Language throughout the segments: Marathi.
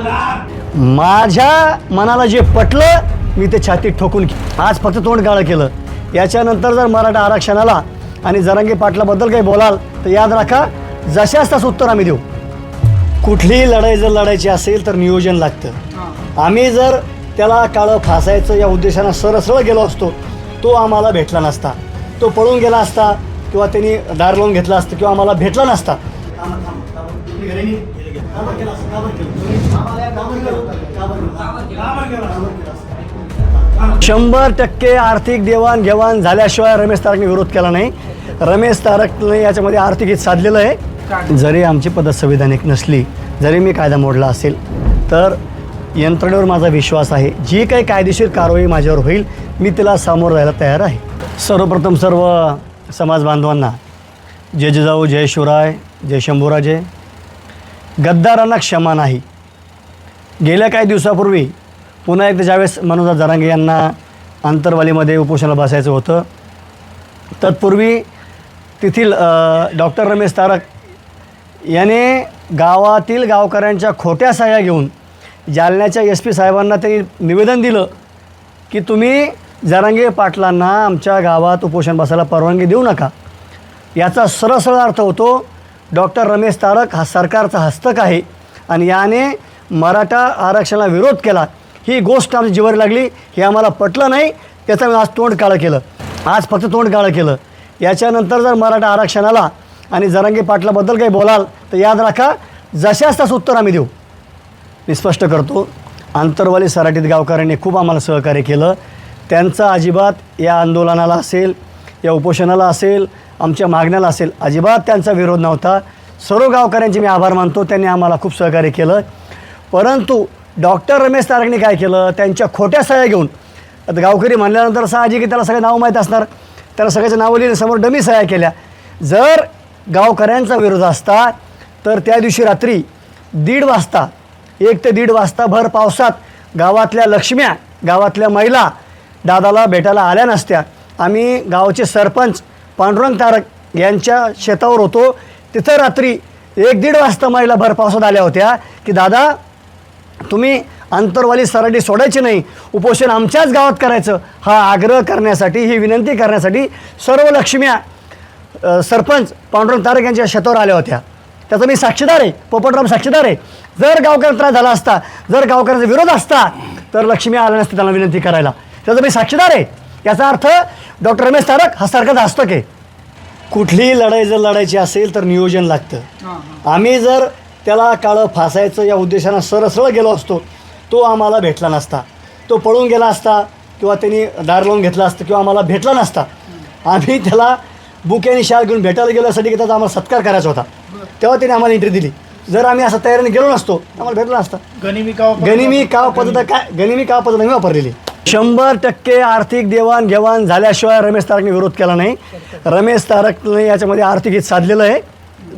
का. माझ्या मनाला जे पटलं मी ते छातीत ठोकून के- आज फक्त तोंड काळं केलं. याच्यानंतर जर मराठा आरक्षणाला आणि जरांगी पाटलाबद्दल काही बोलाल तर याद राखा जशाच तसं उत्तर आम्ही देऊ. कुठलीही लढाई जर लढायची असेल तर नियोजन लागतं. आम्ही जर त्याला काळं फासायचं या उद्देशानं सरळ गेलो असतो तो आम्हाला भेटला नसता. तो पळून गेला असता. किंवा त्यांनी दार लावून घेतला असतं किंवा आम्हाला भेटला नसता. शंभर टक्के आर्थिक देवाणघेवाण झाल्याशिवाय रमेश तारकने विरोध केला नाही. रमेश तारकने याच्यामध्ये आर्थिक हित साधलेलं आहे. जरी आमची पद्धत संविधानिक नसली जरी मी कायदा मोडला असेल तर यंत्रणेवर माझा विश्वास आहे. जी काही कायदेशीर कारवाई माझ्यावर होईल मी तिला सामोरं जायला तयार आहे. सर्वप्रथम सर्व समाज बांधवांना जय जिजाऊ जय शिवराय जय शंभूराजे. गद्दारांना क्षमा नाही. गेल्या काही दिवसापूर्वी पुन्हा एकदा ज्यावेळेस मनोजा जरांगे यांना आंतरवालीमध्ये उपोषणाला बसायचं होतं तत्पूर्वी तेथील डॉक्टर रमेश तारक याने गावातील गावकऱ्यांच्या खोट्या सह्या घेऊन जालन्याच्या एस पी साहेबांना त्यांनी निवेदन दिलं की तुम्ही जरांगे पाटलांना आमच्या गावात उपोषण बसायला परवानगी देऊ नका. याचा सरळ सरळ अर्थ होतो डॉक्टर रमेश तारक हा सरकारचा हस्तक आहे आणि याने मराठा आरक्षणाला विरोध केला. ही गोष्ट आमची जीवर लागली हे आम्हाला पटलं नाही त्याचं मी आज तोंड काळं केलं. आज फक्त तोंड काळं केलं. याच्यानंतर जर मराठा आरक्षणाला आणि जरांगे पाटलाबद्दल काही बोलाल तर याद राखा जशाच तसं उत्तर आम्ही देऊ. मी स्पष्ट करतो आंतरवाली सराटीत गावकऱ्यांनी खूप आम्हाला सहकार्य केलं. त्यांचा अजिबात या आंदोलनाला असेल या उपोषणाला असेल आमच्या मागण्याला असेल अजिबात त्यांचा विरोध नव्हता. सर्व गावकऱ्यांचे मी आभार मानतो. त्यांनी आम्हाला खूप सहकार्य केलं. परंतु डॉक्टर रमेश तारकने काय केलं? त्यांच्या खोट्या सह्या घेऊन. आता गावकरी म्हणल्यानंतर साहजिक की त्याला सगळे नाव माहीत असणार. त्याला सगळ्याचं नावं लिहिलं समोर डमी सह्या केल्या. जर गावकऱ्यांचा विरोध असता तर त्या दिवशी रात्री दीड वाजता एक ते दीड वाजता भर पावसात गावातल्या लक्ष्म्या गावातल्या महिला दादाला भेटायला आल्या नसत्या. आम्ही गावचे सरपंच पांडुरंग तारक यांच्या शेतावर होतो. तिथं रात्री एक दीड वाजता महिला भरपावसात आल्या होत्या की दादा तुम्ही आंतरवाली सराटी सोडायची नाही. उपोषण आमच्याच गावात करायचं. हा आग्रह करण्यासाठी ही विनंती करण्यासाठी सर्व लक्ष्म्या सरपंच पांडुरंग तारक यांच्या शेतावर आल्या होत्या. त्याचा मी साक्षीदार आहे. पोपटराम साक्षीदार आहे. जर गावकऱ्यांना त्रास झाला असता जर गावकऱ्यांचा विरोध असता तर लक्ष्मी आल्या नसते त्यांना विनंती करायला. त्याचा मी साक्षीदार आहे. याचा अर्थ डॉक्टर रमेश तारक हा सरकारचा हस्तक आहे कुठलीही लढाई जर लढायची असेल तर नियोजन लागतं. आम्ही जर त्याला काळं फासायचं या उद्देशानं सरळ सरळ गेलो असतो तो आम्हाला भेटला नसता. तो पळून गेला असता किंवा त्यांनी दार लावून घेतला असतं किंवा आम्हाला भेटला नसता. आम्ही त्याला बुके आणि शाल घेऊन भेटायला गेलो यासाठी की त्याचा आम्हाला सत्कार करायचा होता. तेव्हा त्याने आम्हाला एंट्री दिली. जर आम्ही असं तयारीने गेलो नसतो आम्हाला भेटला नसता. गनिमी का गनिमी काव पद्धत काय? गनिमी काव पद्धत आम्ही वापरलेली. शंभर टक्के आर्थिक देवाणघेवाण झाल्याशिवाय रमेश तारकने विरोध केला नाही. रमेश तारकने याच्यामध्ये आर्थिक हित साधलेलं आहे.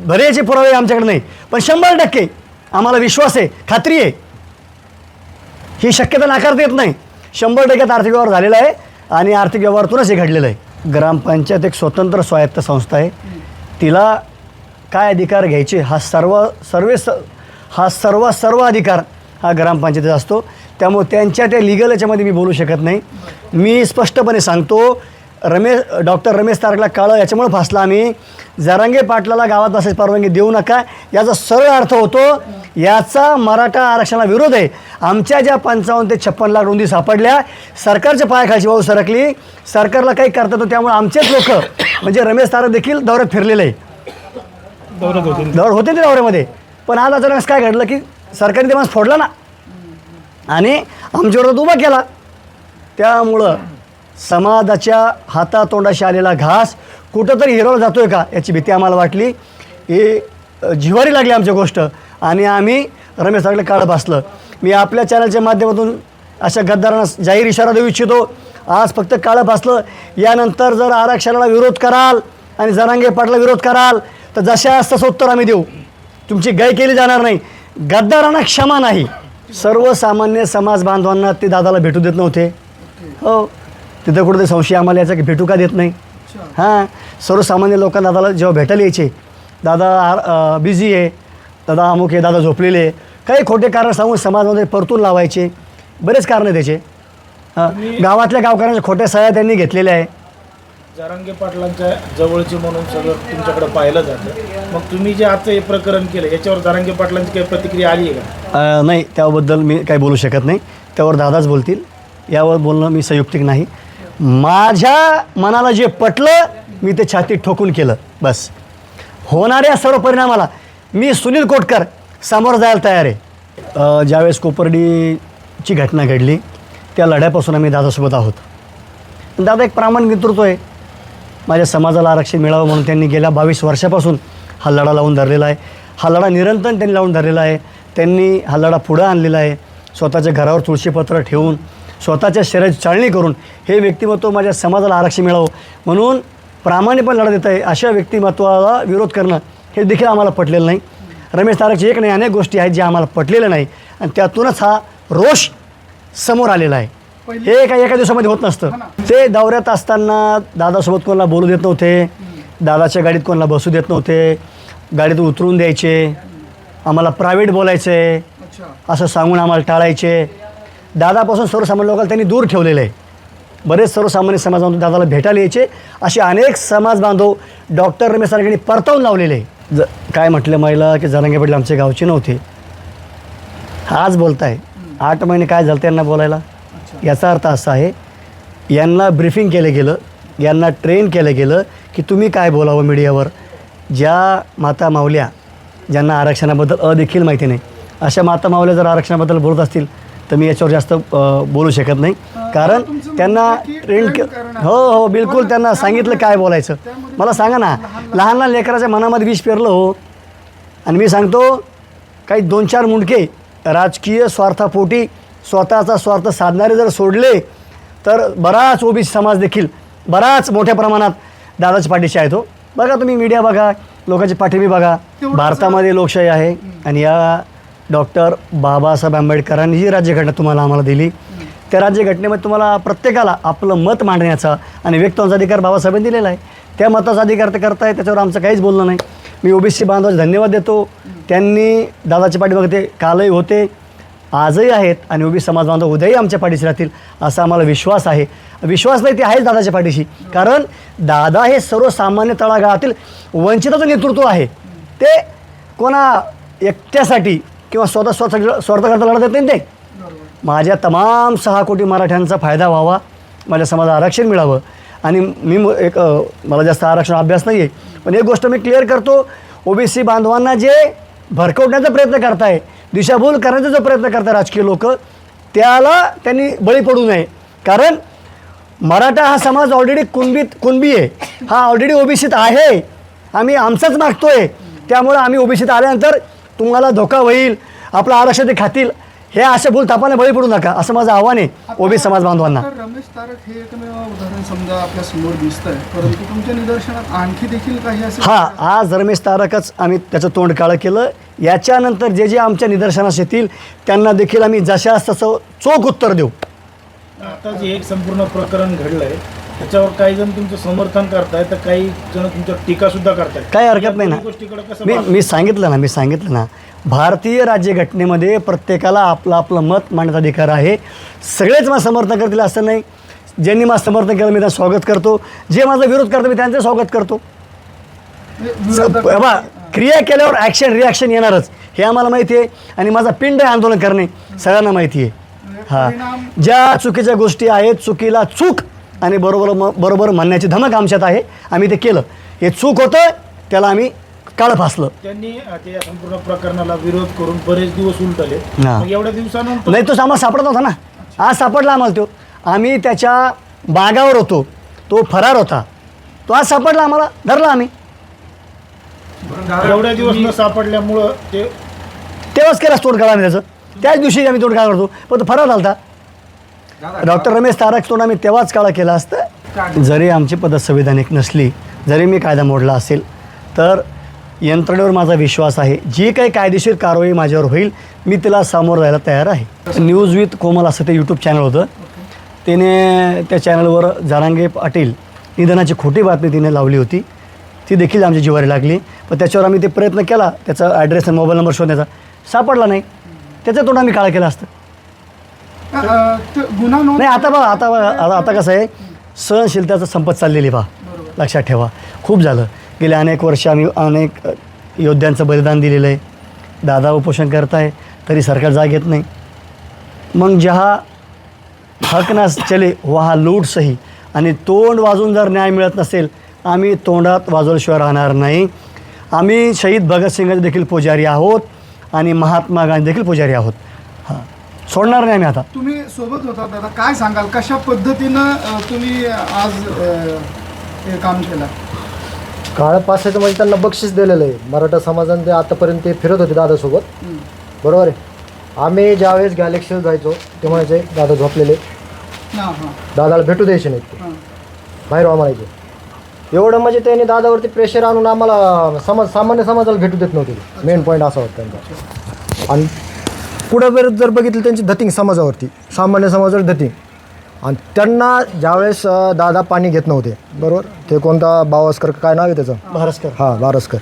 बरेचसे पुरावे आमच्याकडे नाही. पण शंभर टक्के आम्हाला विश्वास आहे खात्री आहे. ही शक्यता नाकारता येत नाही. शंभर टक्क्यात आर्थिक व्यवहार झालेला आहे आणि आर्थिक व्यवहारातूनच हे घडलेलं आहे. ग्रामपंचायत एक स्वतंत्र स्वायत्त संस्था आहे. तिला काय अधिकार घ्यायचे हा सर्व सर्वे स हा सर्व सर्व अधिकार हा ग्रामपंचायतीचा असतो. त्यामुळे त्यांच्या त्या लिगल याच्यामध्ये मी बोलू शकत नाही. मी स्पष्टपणे सांगतो रमेश डॉक्टर रमेश तारकला काळं याच्यामुळे फासला आम्ही. जरांगे पाटलाला गावात बसायची परवानगी देऊ नका. याचा सरळ अर्थ होतो याचा मराठा आरक्षणाला विरोध आहे. आमच्या ज्या पंचावन्न ते छप्पन लाख रुंदी सापडल्या सरकारच्या पायाखालची भाऊ सरकली. सरकारला काही करता येतो त्यामुळे आमचेच लोक म्हणजे रमेश तारक देखील दौऱ्यात फिरलेले आहे. दौड होते ते दौऱ्यामध्ये. पण आज अचानक काय घडलं की सरकारने ते माणूस फोडला ना. आणि आमच्यावर उभा केला. त्यामुळं समाजाच्या हातातोंडाशी आलेला घास कुठंतरी हिरवला जातो आहे का याची भीती आम्हाला वाटली. ही जिवारी जिव्हारी लागली आमची गोष्ट. आणि आम्ही रमेश सगळं काळ बसलं मी आपल्या चॅनलच्या माध्यमातून अशा गद्दारांना जाहीर इशारा देऊ इच्छितो. आज फक्त काळं भासलं. यानंतर जर आरक्षणाला विरोध कराल आणि जरांगे पाटला विरोध कराल तर जशास तसं उत्तर आम्ही देऊ. तुमची गाय केली जाणार नाही. गद्दारांना क्षमा नाही. सर्वसामान्य समाज बांधवांना ते दादाला भेटू देत नव्हते. हो. तिथं कुठेतरी संशय आम्हाला याचा की भेटू का देत नाही? हां. सर्वसामान्य लोकांना दादाला जेव्हा भेटायला यायचे दादा बिझी आहे. दादा अमुक आहे दादा झोपलेले आहे. काही खोटे कारण सांगून समाजामध्ये परतून लावायचे. बरेच कारणं त्याचे. हां गावातल्या गावकऱ्यांच्या खोट्या सह्या त्यांनी घेतलेल्या आहे. जारांगे पाटलांच्या जवळचे म्हणून सगळं तुमच्याकडे पाहिलं जातं. मग तुम्ही जे आजचं हे प्रकरण केलं याच्यावर जारांगे पाटलांची काही प्रतिक्रिया आली आहे का? अ, नाही त्याबद्दल मी काही बोलू शकत नाही. त्यावर दादाच बोलतील. यावर बोलणं मी संयुक्तिक नाही. माझ्या मनाला जे पटलं मी ते छातीत ठोकून केलं. बस. होणाऱ्या सर्व परिणामाला मी सुनील कोटकर समोर जायला तयार आहे. अ, ज्यावेळेस कोपर्डीची घटना घडली त्या लढ्यापासून आम्ही दादासोबत आहोत. दादा एक प्रामाणिक नेतृत्व आहे. माझ्या समाजाला आरक्षण मिळावं म्हणून त्यांनी गेल्या बावीस वर्षापासून हा लढा लावून धरलेला आहे. हा लढा निरंतर त्यांनी लावून धरलेला आहे. त्यांनी हा लढा पुढं आणलेला आहे. स्वतःच्या घरावर तुळशीपत्र ठेवून स्वतःच्या शरीराची चाळणी करून हे व्यक्तिमत्व माझ्या समाजाला आरक्षण मिळावं म्हणून प्रामाणिकपणे लढा देत आहे. अशा व्यक्तिमत्वाला विरोध करणं हे देखील आम्हाला पटलेलं नाही. रमेश तारकची एक नाही अनेक गोष्टी आहेत ज्या आम्हाला पटलेल्या नाही. आणि त्यातूनच हा रोष समोर आलेला आहे. हे काही एका दिवसामध्ये होत नसतं. ते दौऱ्यात असताना दादासोबत कोणाला बोलू देत नव्हते. दादाच्या गाडीत कोणाला बसू देत नव्हते. गाडीतून उतरून द्यायचे. आम्हाला प्रायव्हेट बोलायचे. असं सांगून आम्हाला टाळायचे. दादापासून सर्वसामान्य लोकांना त्यांनी दूर ठेवलेलं आहे. बरेच सर्वसामान्य समाजामधून दादाला भेटायला यायचे. असे अनेक समाज बांधव डॉक्टर रमेश सारख्यांनी परतवून लावलेले. आहे. ज काय म्हटलं महिला की जरांगे पाटील आमचे गावचे नव्हते. आज बोलताय. आठ महिने काय झालं त्यांना बोलायला? याचा अर्थ असा आहे यांना ब्रीफिंग केलं गेलं यांना ट्रेन केलं गेलं की तुम्ही काय बोलावं मीडियावर ज्या माता मावल्या ज्यांना आरक्षणाबद्दल अ देखील माहिती नाही अशा माता मावल्या जर आरक्षणाबद्दल बोलत असतील तर मी याच्यावर जास्त बोलू शकत नाही. कारण त्यांना ट्रेन के हो हो बिलकुल त्यांना सांगितलं काय बोलायचं. मला सांगा ना लहान लहान लेकराच्या मनामध्ये विष पेरलं हो. आणि मी सांगतो काही दोन चार मुंडके राजकीय स्वार्थापोटी स्वतःचा स्वार्थ साधणारे जर सोडले तर बराच ओबीसी समाज देखील बराच मोठ्या प्रमाणात दादाच्या पाठीशी आहे तो बघा तुम्ही मीडिया बघा लोकांची पाठिंबी बघा. भारतामध्ये लोकशाही आहे आणि या डॉक्टर बाबासाहेब आंबेडकरांनी जी राज्यघटना तुम्हाला आम्हाला दिली त्या राज्यघटनेमध्ये तुम्हाला प्रत्येकाला आपलं मत मांडण्याचा आणि व्यक्त होण्याचा अधिकार बाबासाहेबांनी दिलेला आहे. त्या मताचा अधिकार ते करताय त्याच्यावर आमचं काहीच बोलणं नाही. मी ओबीसी बांधवाचे धन्यवाद देतो. त्यांनी दादाच्या पाठीमागे ते कालही होते. आजही आहेत आणि ओबीसी समाज बांधव उद्याही आमच्या पाठीशी राहतील असा आम्हाला विश्वास आहे. विश्वास नाही ते आहेच दादाच्या पाठीशी. कारण दादा हे सर्वसामान्य तळागाळातील वंचिताचं नेतृत्व आहे. ते कोणा एकट्यासाठी किंवा स्वतः स्वतः स्वार्थकरता लढत येत नाही ते. माझ्या तमाम सहा कोटी मराठ्यांचा फायदा व्हावा माझ्या समाजाला आरक्षण मिळावं. आणि मी म- एक मला जास्त आरक्षण अभ्यास नाही आहे पण एक गोष्ट मी क्लिअर करतो ओबीसी बांधवांना जे भरकवण्याचा प्रयत्न करताय दिशाभूल करण्याचा जो प्रयत्न करतात राजकीय लोक त्याला त्यांनी बळी पडू नये. कारण मराठा हा समाज ऑलरेडी कुणबीत कुणबी आहे. हा ऑलरेडी ओबीसीत आहे. आम्ही आमचाच मागतोय. त्यामुळं आम्ही ओबीसीत आल्यानंतर तुम्हाला धोका होईल आपलं आरक्षण ते खातील. हे अशा भूल तापाने बळी पडू नका. असं माझं आव्हान आहे ओबीसी समाज बांधवांना. रमेश तारक हे एकमेव उदाहरण समजा आपल्यासमोर दिसत आहे परंतु तुमच्या निदर्शनात आणखी देखील काही असे हा आज रमेश तारकच आम्ही त्याचं तोंड काळं केलं. याच्यानंतर जे जे आमच्या निदर्शनास येतील त्यांना देखील आम्ही जशास तसं चोख उत्तर देऊ. आता जे एक संपूर्ण प्रकरण घडलंय त्याच्यावर काही जण तुमचं समर्थन करताय तर काही जण तुमच्यावर टीका सुद्धा करतायत. काही हरकत नाही ना. या गोष्टीकडे कसं मी? मी सांगितलं ना मी सांगितलं ना. भारतीय राज्यघटनेमध्ये प्रत्येकाला आपलं आपलं मत मांडण्याचा अधिकार आहे. सगळेच मला समर्थन करतील असं नाही. ज्यांनी माझं समर्थन केलं मी त्यांचं स्वागत करतो. जे माझा विरोध करतो मी त्यांचं स्वागत करतो. विरोधक- बा क्रिया केल्यावर ॲक्शन रिॲक्शन येणारच. हे आम्हाला माहिती आहे. आणि माझा पिंड आहे आंदोलन करणे. सगळ्यांना माहिती आहे. हां. परिणाम- ज्या चुकीच्या गोष्टी आहेत चुकीला चूक आणि बरोबर म बरोबर म्हणण्याची धमक आमच्यात आहे. आम्ही ते केलं. हे चूक होतं त्याला आम्ही काळं फासलं त्यांनी संपूर्ण प्रकरणाला विरोध करून बरेच दिवस उलटले. हा. मग एवढ्या दिवसानंतर नाही तो आम्हाला सापडत होता ना. आज सापडला आम्हाला तो. आम्ही त्याच्या बागावर होतो. तो फरार होता. तो आज सापडला आम्हाला. धरला आम्ही. एवढ्या दिवस न सापडल्यामुळं ते तेव्हाच केला तोड काढा आम्ही त्याचं. त्याच दिवशी आम्ही तोड काढा करतो पण तो फरार झाला डॉक्टर रमेश तारक तोड आम्ही तेव्हाच काळा केला असतं. जरी आमची पद्धत संविधानिक नसली जरी मी कायदा मोडला असेल तर यंत्रणेवर माझा विश्वास आहे. जी काही कायदेशीर कारवाई माझ्यावर होईल मी तिला सामोरं जायला तयार आहे. न्यूज विथ कोमल असं ते यूट्यूब चॅनल होतं. त्याने त्या चॅनलवर जारांगे पाटील निधनाची खोटी बातमी तिने लावली होती. ती देखील आमची जिवारी लागली. पण त्याच्यावर आम्ही ते प्रयत्न केला. त्याचा ॲड्रेस आणि मोबाईल नंबर शोधण्याचा. सापडला नाही. त्याचा तोंड आम्ही काळा केला असतं. गुन्हा नाही आता बघा आता बघा आता आता कसं आहे? सहनशीलताचं संपत चाललेली पहा लक्षात ठेवा. खूप झालं. गेले अनेक वर्ष आम्ही अनेक योद्ध्यांचं बलिदान दिलेलं आहे. दादा उपोषण करताय तरी सरकार जाग येत नाही. मग जहा हक ना चले वहा लूट सही आणि तोंड वाजून जर न्याय मिळत नसेल आम्ही तोंडात वाजवल्याशिवाय राहणार नाही. आम्ही शहीद भगतसिंगाचे देखील पुजारी आहोत आणि महात्मा गांधी देखील पुजारी आहोत. हां सोडणार नाही आम्ही आता. तुम्ही सोबत होता दादा काय सांगाल? कशा पद्धतीनं तुम्ही आज काम केलं? काळ पासायचं म्हणजे त्यांना बक्षीस दिलेलं आहे. मराठा समाजाने ते आतापर्यंत ते फिरत होते दादासोबत. बरोबर आहे. आम्ही ज्यावेळेस गॅलेक्सीला जायचो ते म्हणायचे दादा झोपलेले दादाला भेटू द्यायचे नाहीत ते. बाहेर व्हा म्हणायचे. एवढं म्हणजे त्यांनी दादावरती प्रेशर आणून आम्हाला समाज सामान्य समाजाला भेटू देत नव्हते. मेन पॉईंट असा होता त्यांचा. आणि पुढं जर बघितलं त्यांची धतिंग समाजावरती. सामान्य समाजावर धतिंग आणि त्यांना ज्यावेळेस अं, दादा पाणी घेत नव्हते बरोबर? ते कोणता बावस्कर काय नाव आहे त्याचं? महाराष्ट्र हां बारसकर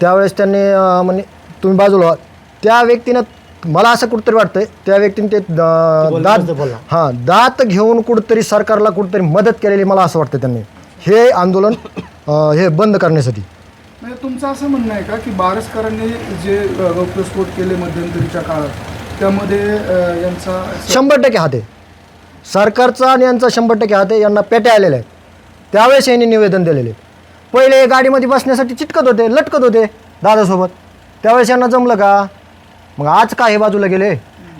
त्यावेळेस त्यांनी अं, म्हणजे तुम्ही बाजूला व्हा. त्या व्यक्तीनं मला असं कुठंतरी वाटतंय त्या व्यक्तीने ते दात बोलला. हां दात घेऊन कुठंतरी सरकारला कुठंतरी मदत केलेली मला असं वाटतं त्यांनी. हे आंदोलन अं, हे बंद करण्यासाठी. म्हणजे तुमचं असं म्हणणं आहे का की बारसकरांनी जे अ, केले मध्यंतरीच्या काळात त्यामध्ये अ, यांचा शंभर टक्के हात आहे. सरकारचा आणि यांचा शंभर टक्के हात आहे यांना पेट्या आलेल्या आहेत. त्यावेळेस यांनी निवेदन दिलेले पहिले गाडीमध्ये बसण्यासाठी चिटकत होते लटकत होते दादासोबत. त्यावेळेस यांना जमलं का? मग आज का हे बाजूला गेले?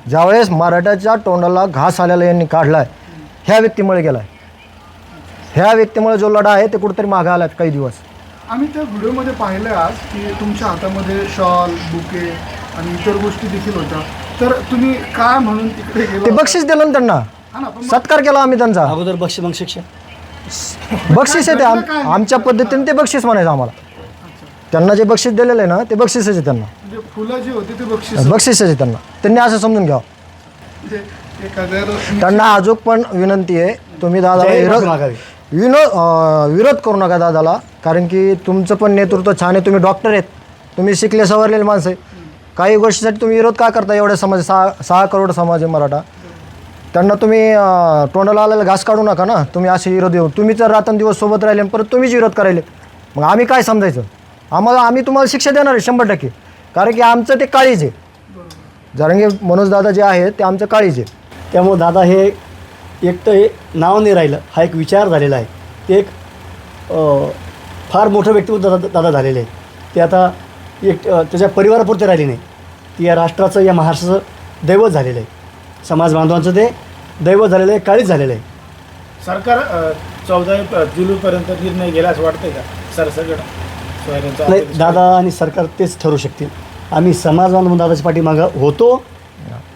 ज्यावेळेस मराठ्याच्या तोंडाला घास आलेला यांनी काढला आहे ह्या व्यक्तीमुळे गेला आहे ह्या व्यक्तीमुळे जो लढा आहे ते कुठेतरी मागं आला काही दिवस. आम्ही त्या व्हिडिओमध्ये पाहिलं आज की तुमच्या हातामध्ये शॉल बुके आणि इतर गोष्टी देखील होत्या. तर तुम्ही काय म्हणून तिकडे ते गेलो बक्षीस दिलं ना त्यांना. सत्कार केला आम्ही त्यांचा. अगोदर बक्षी मग शिक्षा बक्षीस आहे ते आम- आमच्या पद्धतीने ते बक्षीस म्हणायचं आम्हाला. त्यांना जे बक्षीस दिलेलं आहे ना ते बक्षीसच आहे त्यांना. म्हणजे फुलं जी होती ते बक्षीस बक्षीसच आहे त्यांना. त्यांनी असं समजून घ्यावं. म्हणजे त्यांना अजून पण विनंती आहे तुम्ही दादाला जाहीर विरोध मागावी. विनोद अं, विरोध करू नका दादाला कारण की तुमचं पण नेतृत्व छान आहे तुम्ही डॉक्टर आहेत. तुम्ही शिकले सवरलेले माणसं आहे काही गोष्टीसाठी तुम्ही विरोध का करता? एवढ्या समाज सहा सहा करोड समाज आहे मराठा. त्यांना तुम्ही अं, तोंडाला आलेला घास काढू नका ना. तुम्ही असे विरोध येऊ तुम्ही जर रात्रंदिवस सोबत राहिले आणि परत तुम्हीच विरोध करायले मग आम्ही काय समजायचं? आम्हाला आम्ही तुम्हाला शिक्षा देणार आहे शंभर टक्के. कारण की आमचं ते काळीज आहे. जरंगे मनोज दादा जे आहे ते आमचं काळीज आहे. त्यामुळं दादा हे एकटं हे नाव नाही राहिलं हा एक विचार झालेला आहे. ते एक अ, फार मोठं व्यक्तिमत्व दादा दादा झालेले आहे ते आता एक अ, त्याच्या परिवारापुरते राहिले नाही. ती या राष्ट्राचं या महाराष्ट्राचं दैवत झालेलं आहे. समाज बांधवांचं ते दैवत झालेलं आहे काळीच झालेलं आहे. सरकार चौदा जुलैपर्यंत निर्णय गेला असं वाटतंय का? नाही दादा आणि सरकार तेच ठरू शकतील. आम्ही समाज बांधून दादाच्या पाठीमागं होतो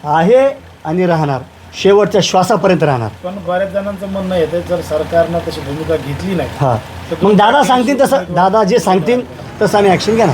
आहे आणि राहणार. शेवटच्या श्वासापर्यंत राहणार. पण बऱ्याच जणांचं म्हणणं येतं जर सरकारनं तशी भूमिका घेतली नाही हां. मग दादा सांगतील तसं दादा जे सांगतील तसं आम्ही ॲक्शन ना